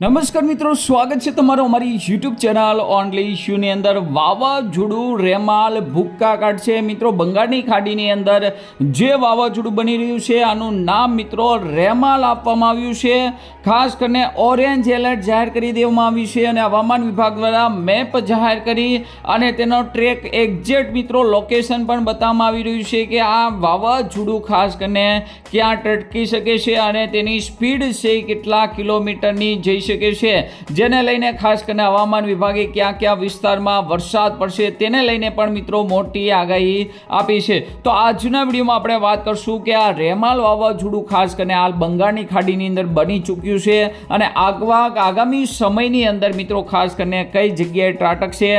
નમસ્કાર મિત્રો, સ્વાગત છે તમારું અમારી યુટ્યુબ ચેનલ ઓનલી ઇશ્યુની અંદર. વાવાઝોડું, રેમાલ, ભૂક્કા કાઢશે મિત્રો, બંગાળની ખાડીની અંદર જે વાવાઝોડું બની રહ્યું છે, આનું નામ મિત્રો રેમાલ આપવામાં આવ્યું છે. ખાસ કરીને ઓરેન્જ એલર્ટ જાહેર કરી દેવામાં આવ્યું છે અને હવામાન વિભાગ દ્વારા મેપ જાહેર કરી અને તેનો ટ્રેક એક્ઝેક્ટ મિત્રો લોકેશન પણ બતાવવામાં આવી રહ્યું છે કે આ વાવાઝોડું ખાસ કરીને ક્યાં ટટકી શકે છે અને તેની સ્પીડ છે કેટલા કિલોમીટરની જઈ શકે છે. જેને લઈને ખાસ કરીને હવામાન વિભાગે ક્યાં ક્યાં વિસ્તારમાં વરસાદ પડશે તેને લઈને પણ મિત્રો મોટી આગાહી આપી છે. તો આજના વિડીયોમાં આપણે વાત કરશું કે આ રેમાલ વાવાઝોડું ખાસ કરીને હાલ બંગાળની ખાડીની અંદર બની ચૂક્યું છે અને આગવા આગામી સમયની અંદર મિત્રો ખાસ કરીને કઈ જગ્યાએ ત્રાટકશે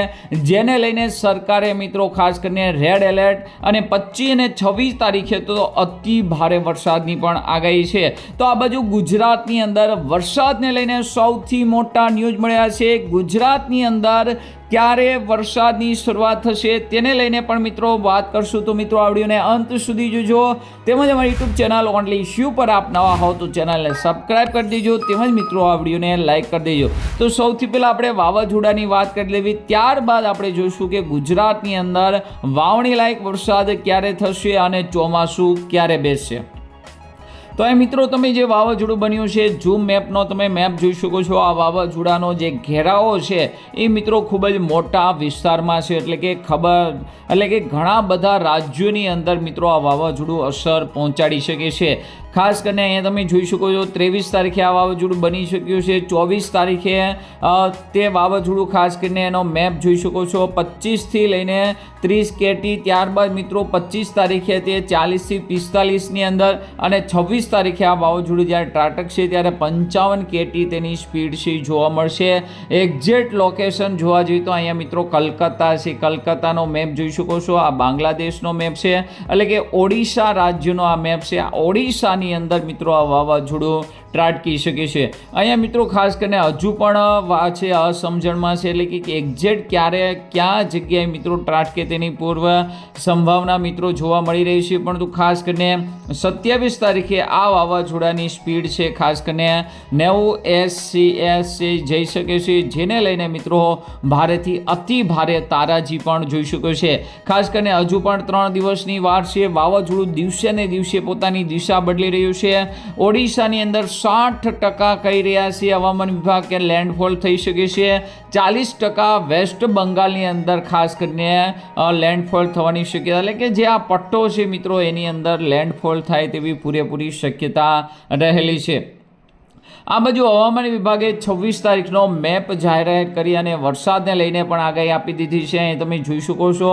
જેને લઈને સરકારે મિત્રો ખાસ કરીને રેડ એલર્ટ અને પચીસ અને છવ્વીસ તારીખે તો અતિ ભારે વરસાદની પણ આગાહી છે. તો આ બાજુ ગુજરાતની અંદર વરસાદને લઈને સૌથી મોટા ન્યૂઝ મળ્યા છે. ગુજરાતની અંદર ક્યારે વરસાદની શરૂઆત થશે તેને લઈને પણ મિત્રો વાત કરશું. તો મિત્રો, આ વિડીયોને અંત સુધી જોજો. તેમજ અમારી યુટ્યુબ ચેનલ ઓનલી શ્યુ પર આપ નવા હો તો ચેનલને સબસ્ક્રાઈબ કરી દેજો. તેમજ મિત્રો, આ વિડીયોને લાઇક કરી દેજો. તો સૌથી પહેલાં આપણે વાવાઝોડાની વાત કરી લેવી. ત્યારબાદ આપણે જોઈશું કે ગુજરાતની અંદર વાવણી લાયક વરસાદ ક્યારે થશે અને ચોમાસું ક્યારે બેસશે. તો એ મિત્રો, તમે જે વાવાઝોડું બન્યું છે ઝૂમ મેપનો તમે મેપ જોઈ શકો છો. આ વાવાઝોડાનો જે ઘેરાવો છે, એ મિત્રો ખૂબ જ મોટા વિસ્તારમાં છે. એટલે કે ખબર, એટલે કે ઘણા બધા રાજ્યોની અંદર મિત્રો આ વાવાઝોડું અસર પહોંચાડી શકે છે. ખાસ કરીને અહીંયા તમે જોઈ શકો છો, ત્રેવીસ તારીખે આ વાવાઝોડું બની શક્યું છે. ચોવીસ તારીખે તે વાવાઝોડું ખાસ કરીને એનો મેપ જોઈ શકો છો. પચીસથી લઈને ત્રીસ કેટી ત્યારબાદ મિત્રો પચીસ તારીખે તે ચાલીસથી પિસ્તાલીસની અંદર અને છવ્વીસ તારીખે આ વાવાઝોડું જ્યારે ત્રાટકશે ત્યારે પંચાવન કેટી તેની સ્પીડ છે જોવા મળશે. એક્ઝેક્ટ લોકેશન જોવા જોઈએ તો અહીંયા મિત્રો કલકત્તા છે. કલકત્તાનો મેપ જોઈ શકો છો. આ બાંગ્લાદેશનો મેપ છે. એટલે કે ઓડિશા રાજ્યનો આ મેપ છે. આ ઓડિશાની અંદર મિત્રો આ વાવાઝોડું ત્રાટકી શકે છે. અહીંયા મિત્રો ખાસ કરીને હજુ પણ છે અસમજણમાં છે. એટલે કે એક્ઝેક્ટ ક્યારે, ક્યાં જગ્યાએ મિત્રો ત્રાટકે તેની પૂર્વ સંભાવના મિત્રો જોવા મળી રહી છે. પરંતુ ખાસ કરીને સત્યાવીસ તારીખે આ વાવાઝોડાની સ્પીડ છે ખાસ કરીને નેવું એસ સી એસ જઈ શકે છે, જેને લઈને મિત્રો ભારેથી અતિ ભારે તારાજી પણ જોઈ શકો છે. ખાસ કરીને હજુ પણ ત્રણ દિવસની વાર છે, વાવાઝોડું દિવસે ને દિવસે પોતાની દિશા બદલી રહ્યું છે. ઓડિશાની અંદર સાઠ ટકા કહી રહ્યા છે હવામાન વિભાગ કે લેન્ડફોલ થઈ શકે છે. ચાલીસ ટકા વેસ્ટ બંગાળની અંદર ખાસ કરીને લેન્ડફોલ થવાની શક્યતા. એટલે કે જે આ પટ્ટો છે મિત્રો, એની અંદર લેન્ડફોલ થાય તેવી પૂરેપૂરી શક્યતા રહેલી છે. આ બાજુ હવામાન વિભાગે છવ્વીસ તારીખનો મેપ જાહેરાત કરી અને વરસાદને લઈને પણ આગાહી આપી દીધી છે. અહીં તમે જોઈ શકો છો,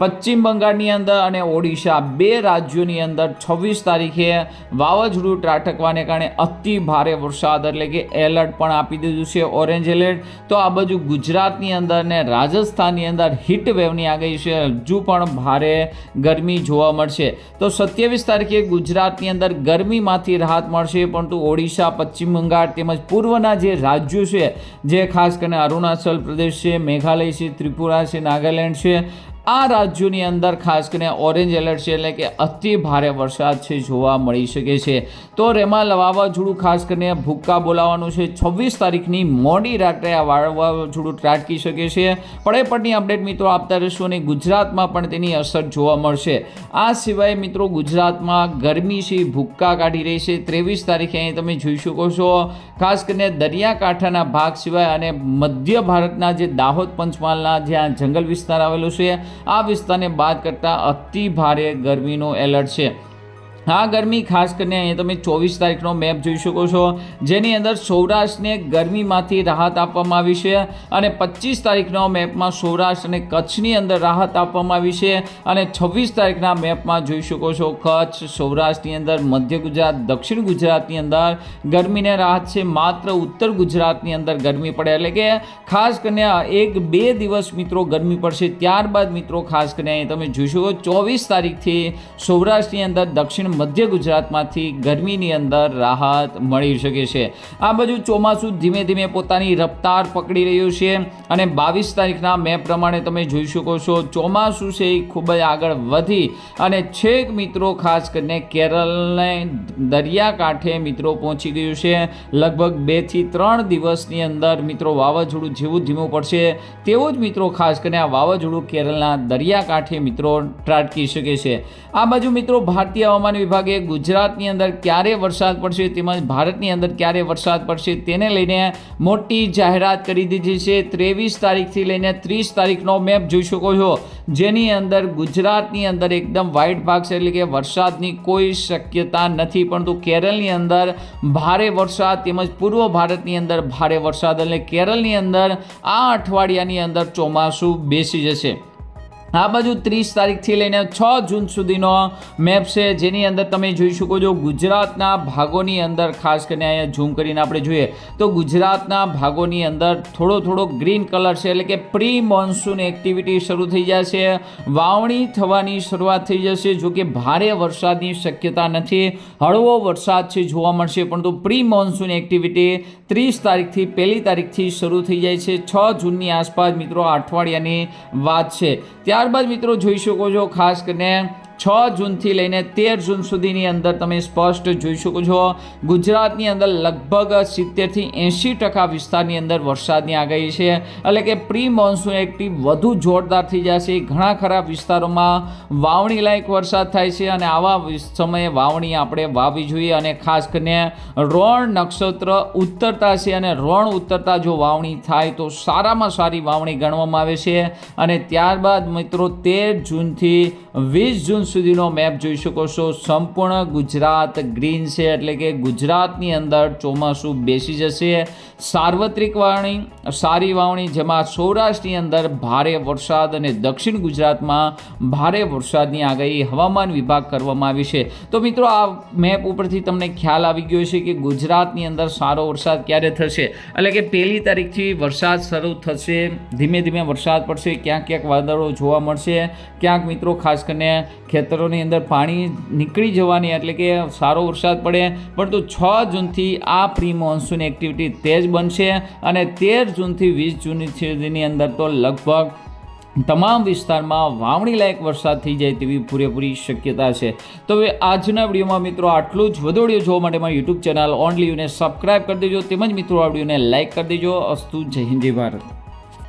પશ્ચિમ બંગાળની અંદર અને ઓડિશા બે રાજ્યોની અંદર છવ્વીસ તારીખે વાવાઝોડું ત્રાટકવાને કારણે અતિ ભારે વરસાદ એટલે કે એલર્ટ પણ આપી દીધું છે. ઓરેન્જ એલર્ટ, તો આ બાજુ ગુજરાતની અંદર ને રાજસ્થાનની અંદર હીટ વેવની આગાહી છે. હજુ પણ ભારે ગરમી જોવા મળશે. તો સત્યાવીસ તારીખે ગુજરાતની અંદર ગરમીમાંથી રાહત મળશે, પરંતુ ઓડિશા, પશ્ચિમ બંગાળ તેમજ પૂર્વના જે રાજ્યો છે, જે ખાસ કરીને અરુણાચલ પ્રદેશ છે, મેઘાલય છે, ત્રિપુરા છે, નાગાલેન્ડ છે આ રાજ્યોની અંદર ખાસ કરીને ઓરેન્જ એલર્ટ છે એટલે કે અતિ ભારે વરસાદ છે જોવા મળી શકે છે. તો રેમાલ વાવાઝોડું ખાસ કરીને ભૂક્કા બોલાવવાનું છે. છવ્વીસ તારીખની મોડી રાત્રે આ વાવાઝોડું ત્રાટકી શકે છે. પડે પડની અપડેટ મિત્રો આપતા રહીશું અને ગુજરાતમાં પણ તેની અસર જોવા મળશે. આ સિવાય મિત્રો ગુજરાતમાં ગરમી છે, ભૂક્કા કાઢી રહી છે. ત્રેવીસ તારીખે અહીં તમે જોઈ શકો છો. ખાસ કરીને દરિયાકાંઠાના ભાગ સિવાય અને મધ્ય ભારતના જે દાહોદ પંચમહાલના જ્યાં જંગલ વિસ્તાર આવેલો છે આ વિસ્તારને બાદ કરતાં અતિ ભારે ગરમીનો એલર્ટ છે. આ ગરમી ખાસ કરીને અહીંયા તમે ચોવીસ તારીખનો મેપ જોઈ શકો છો. જેની અંદર સૌરાષ્ટ્રને ગરમીમાંથી રાહત આપવામાં આવી છે અને પચીસ તારીખનો મેપમાં સૌરાષ્ટ્ર અને કચ્છની અંદર રાહત આપવામાં આવી છે અને છવ્વીસ તારીખના મેપમાં જોઈ શકો છો કચ્છ, સૌરાષ્ટ્રની અંદર મધ્ય ગુજરાત, દક્ષિણ ગુજરાતની અંદર ગરમીને રાહત છે. માત્ર ઉત્તર ગુજરાતની અંદર ગરમી પડે, એટલે કે ખાસ કરીને એક બે દિવસ મિત્રો ગરમી પડશે. ત્યારબાદ મિત્રો ખાસ કરીને તમે જોઈ શકો ચોવીસ તારીખથી સૌરાષ્ટ્રની અંદર દક્ષિણ મધ્ય ગુજરાતમાંથી ગરમીની અંદર રાહત મળી શકે છે. આ બાજુ ચોમાસું ધીમે ધીમે પોતાની રફતાર પકડી રહ્યું છે અને બાવીસ તારીખના મેપ પ્રમાણે તમે જોઈ શકો છો, ચોમાસું છે એ ખૂબ જ આગળ વધી અને છેક મિત્રો ખાસ કરીને કેરળને દરિયાકાંઠે મિત્રો પહોંચી ગયું છે. લગભગ બેથી ત્રણ દિવસની અંદર મિત્રો વાવાઝોડું જેવું ધીમું પડશે તેવું જ મિત્રો ખાસ કરીને આ વાવાઝોડું કેરળના દરિયાકાંઠે મિત્રો ત્રાટકી શકે છે. આ બાજુ મિત્રો ભારતીય હવામાન વિભાગે ગુજરાતની અંદર ક્યારે વરસાદ પડશે તેમજ ભારતની અંદર ક્યારે વરસાદ પડશે તેને લઈને મોટી જાહેરાત કરી દીધી છે. ત્રેવીસ તારીખથી લઈને ત્રીસ તારીખનો મેપ જોઈ શકો છો. જેની અંદર ગુજરાતની અંદર એકદમ વ્હાઇટ ભાગ છે એટલે કે વરસાદની કોઈ શક્યતા નથી. પરંતુ કેરળની અંદર ભારે વરસાદ તેમજ પૂર્વ ભારતની અંદર ભારે વરસાદ. એટલે કેરળની અંદર આ અઠવાડિયાની અંદર ચોમાસું બેસી જશે. આ બાજુ ત્રીસ તારીખથી લઈને છ જૂન સુધીનો મેપ છે, જેની અંદર તમે જોઈ શકો છો ગુજરાતના ભાગોની અંદર, ખાસ કરીને અહીંયા ઝૂમ કરીને આપણે જોઈએ, તો ગુજરાતના ભાગોની અંદર થોડો થોડો ગ્રીન કલર છે, એટલે કે પ્રી મોન્સૂન એક્ટિવિટી શરૂ થઈ જશે, વાવણી થવાની શરૂઆત થઈ જશે, જો કે ભારે વરસાદની શક્યતા નથી, હળવો વરસાદ છે જોવા મળશે, પરંતુ પ્રી મોન્સૂન એક્ટિવિટી ત્રીસ તારીખથી, પહેલી તારીખથી શરૂ થઈ જાય છે, છ જૂનની આસપાસ, મિત્રો અઠવાડિયાની વાત છે. ત્યારબાદ મિત્રો જોઈ શકો છો ખાસ કરીને છ જૂનથી લઈને તેર જૂન સુધીની અંદર તમે સ્પષ્ટ જોઈ શકો છો. ગુજરાતની અંદર લગભગ સિત્તેરથી એંશી ટકા વિસ્તારની અંદર વરસાદની આગાહી છે. એટલે કે પ્રી મોન્સૂન એક્ટિવ વધુ જોરદાર થઈ જશે. ઘણા ખરા વિસ્તારોમાં વાવણી લાયક વરસાદ થાય છે અને આવા સમયે વાવણી આપણે વાવવી જોઈએ અને ખાસ કરીને રોણ નક્ષત્ર ઉત્તરતા છે અને રોણ ઉત્તરતા જો વાવણી થાય તો સારામાં સારી વાવણી ગણવામાં આવે છે. અને ત્યારબાદ મિત્રો તેર જૂનથી વીસ જૂન સુધીનો મેપ જોઈ શકો છો. સંપૂર્ણ ગુજરાત ગ્રીન છે એટલે કે ગુજરાતની અંદર ચોમાસું બેસી જશે. સાર્વત્રિક વાવણી, સારી વાવણી જેમાં સૌરાષ્ટ્રની અંદર ભારે વરસાદ અને દક્ષિણ ગુજરાતમાં ભારે વરસાદની આગાહી હવામાન વિભાગ કરવામાં આવી છે. તો મિત્રો, આ મેપ ઉપરથી તમને ખ્યાલ આવી ગયો છે કે ગુજરાતની અંદર સારો વરસાદ ક્યારે થશે? એટલે કે પહેલી તારીખથી વરસાદ શરૂ થશે, ધીમે ધીમે વરસાદ પડશે, ક્યાંક ક્યાંક વાદળો જોવા મળશે. ક્યાંક મિત્રો, ખાસ કરીને ખેતરોની અંદર પાણી નીકળી જવાની, એટલે કે સારો વરસાદ પડે. પરંતુ છ જૂનથી આ પ્રી મોન્સૂન એક્ટિવિટી તેજ બનશે અને તેર જૂનથી વીસ જૂન સુધીની અંદર તો લગભગ તમામ વિસ્તારમાં વાવણી લાયક વરસાદ થઈ જાય તેવી પૂરેપૂરી શક્યતા છે. તો હવે આજના વિડીયોમાં મિત્રો આટલું જ. વધુ વીડિયો જોવા માટે મારી યુટ્યુબ ચેનલ ઓનલી યુને સબસ્ક્રાઈબ કરી દેજો. તેમજ મિત્રો આ વિડીયોને લાઇક કરી દેજો. અસ્તુ જય હિન્દ, જય ભારત.